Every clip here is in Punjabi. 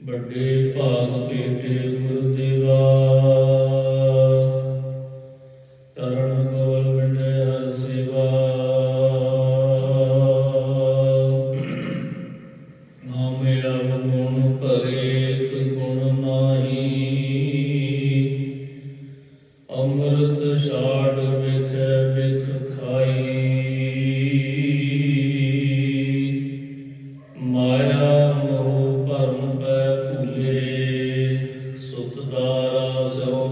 ਵੱਡੇ ਭਾਗ ਭੇਟੇ ਗੁਰਦੇਵਾ Sahara,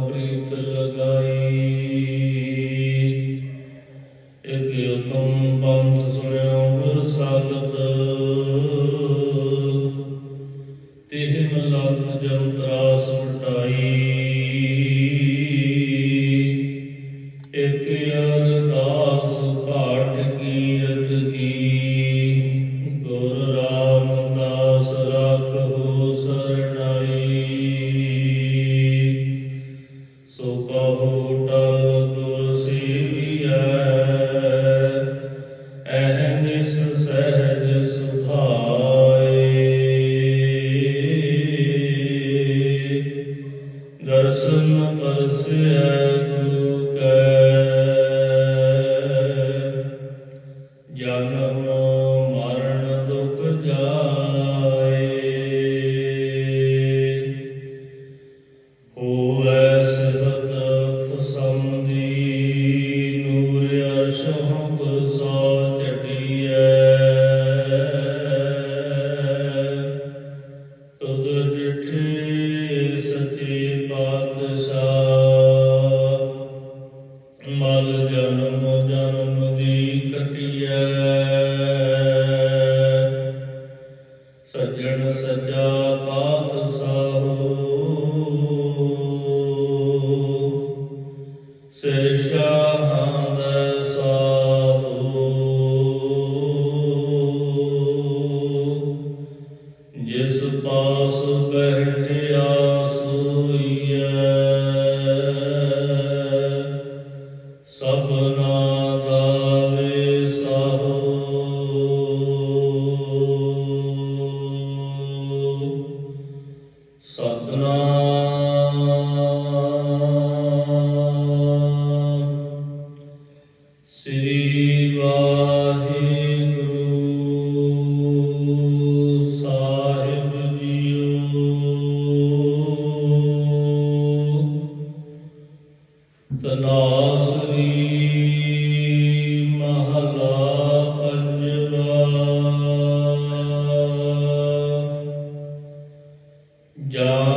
Amen. ਜਾਂ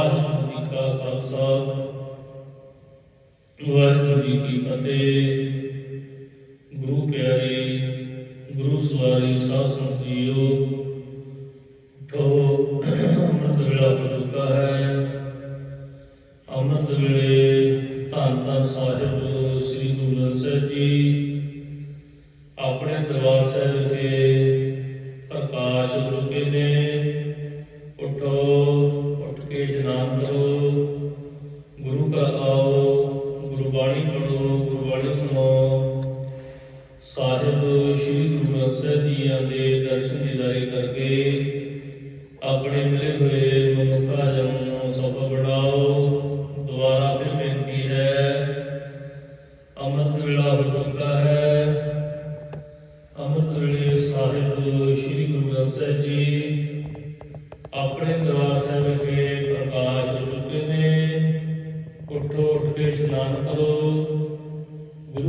ਵਾਹਿਗੁਰੂ ਗੁਰੂ ਪਿਆਰੇ, ਗੁਰੂ ਸਵਾਰੀ, ਸਾਧ ਸੰਗਤਿਓ ਵੇਲਾ ਹੋ ਚੁੱਕਾ ਹੈ। ਅੰਮ੍ਰਿਤ ਵੇਲੇ ਧੰਨ ਧੰਨ ਸਾਹਿਬ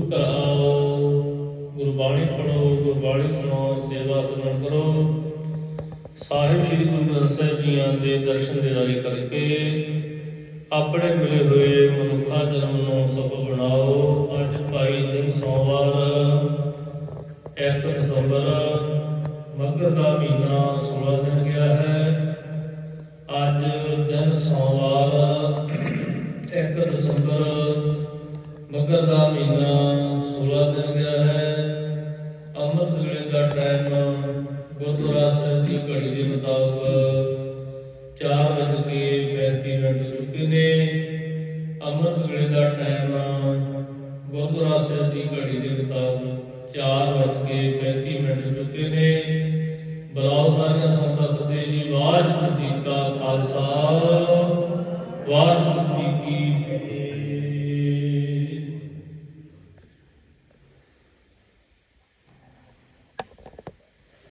ਗੁਰੂ ਘਰ ਆਓ ਗੁਰਬਾਣੀ ਪੜੋ ਗੁਰਬਾਣੀ ਸੁਣੋ, ਸੇਵਾ ਸੁਣਨ ਕਰੋ। ਸਾਹਿਬ ਸ੍ਰੀ ਗੁਰੂ ਗ੍ਰੰਥ ਸਾਹਿਬ ਜੀ ਦੇ ਦਰਸ਼ਨ ਦੇ ਰਾਹੀ ਕਰਕੇ ਆਪਣੇ ਮਿਲੇ ਹੋਏ ਮਨੁੱਖਾ ਜਨਮ ਨੂੰ ਸਫਲ ਬਣਾਓ। ਅੱਜ ਭਾਈ ਦਿਨ ਸੋਮਵਾਰ ਇੱਕ ਅੰਮ੍ਰਿਤ ਵੇਲੇ ਦਾ ਟਾਈਮ ਗੁਰਦੁਆਰਾ ਸਾਹਿਬ ਦੀ ਘੜੀ ਦੇ ਮੁਤਾਬਕ 4 ਵਜੇ